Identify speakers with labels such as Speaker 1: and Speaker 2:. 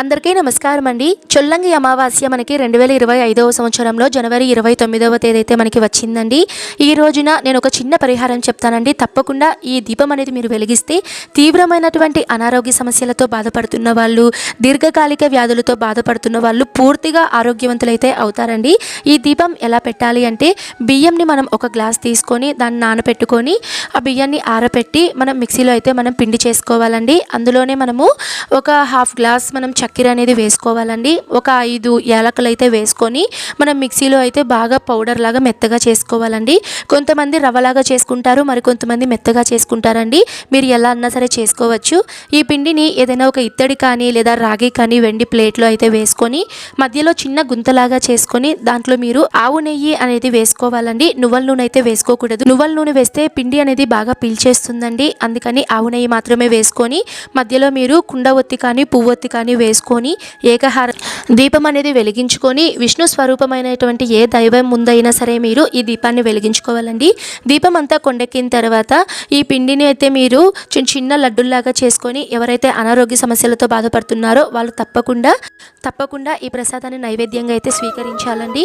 Speaker 1: అందరికీ నమస్కారం అండి. చొల్లంగి అమావాస్య మనకి రెండు వేల ఇరవై ఐదవ సంవత్సరంలో జనవరి ఇరవై తొమ్మిదవ తేదీ అయితే మనకి వచ్చిందండి. ఈ రోజున నేను ఒక చిన్న పరిహారం చెప్తానండి. తప్పకుండా ఈ దీపం అనేది మీరు వెలిగిస్తే తీవ్రమైనటువంటి అనారోగ్య సమస్యలతో బాధపడుతున్న వాళ్ళు దీర్ఘకాలిక వ్యాధులతో బాధపడుతున్న వాళ్ళు పూర్తిగా ఆరోగ్యవంతులైతే అవుతారండి. ఈ దీపం ఎలా పెట్టాలి అంటే బియ్యంని మనం ఒక గ్లాస్ తీసుకొని దాన్ని నానబెట్టుకొని ఆ బియ్యాన్ని ఆరబెట్టి మనం మిక్సీలో అయితే మనం పిండి చేసుకోవాలండి. అందులోనే మనము ఒక హాఫ్ గ్లాస్ మనం చక్కెర అనేది వేసుకోవాలండి. ఒక ఐదు యాలకులు అయితే వేసుకొని మనం మిక్సీలో అయితే బాగా పౌడర్ లాగా మెత్తగా చేసుకోవాలండి. కొంతమంది రవ్వలాగా చేసుకుంటారు మరి కొంతమంది మెత్తగా చేసుకుంటారండి. మీరు ఎలా అన్నా సరే చేసుకోవచ్చు. ఈ పిండిని ఏదైనా ఒక ఇత్తడి కానీ లేదా రాగి కానీ వెండి ప్లేట్లో అయితే వేసుకొని మధ్యలో చిన్న గుంతలాగా చేసుకొని దాంట్లో మీరు ఆవు నెయ్యి అనేది వేసుకోవాలండి. నువ్వుల నూనె అయితే వేసుకోకూడదు. నువ్వుల నూనె వేస్తే పిండి అనేది బాగా పీల్చేస్తుందండి. అందుకని ఆవు నెయ్యి మాత్రమే వేసుకొని మధ్యలో మీరు కుండ ఒత్తి కానీ పువ్వొత్తి కానీ వేసుకొని ఏకహార దీపం అనేది వెలిగించుకొని విష్ణు స్వరూపమైనటువంటి ఏ దైవం ముందైనా సరే మీరు ఈ దీపాన్ని వెలిగించుకోవాలండి. దీపం అంతా కొండెక్కిన తర్వాత ఈ పిండిని అయితే మీరు చిన్న చిన్న లడ్డుల్లాగా చేసుకొని ఎవరైతే అనారోగ్య సమస్యలతో బాధపడుతున్నారో వాళ్ళు తప్పకుండా తప్పకుండా ఈ ప్రసాదాన్ని నైవేద్యంగా అయితే స్వీకరించాలండి.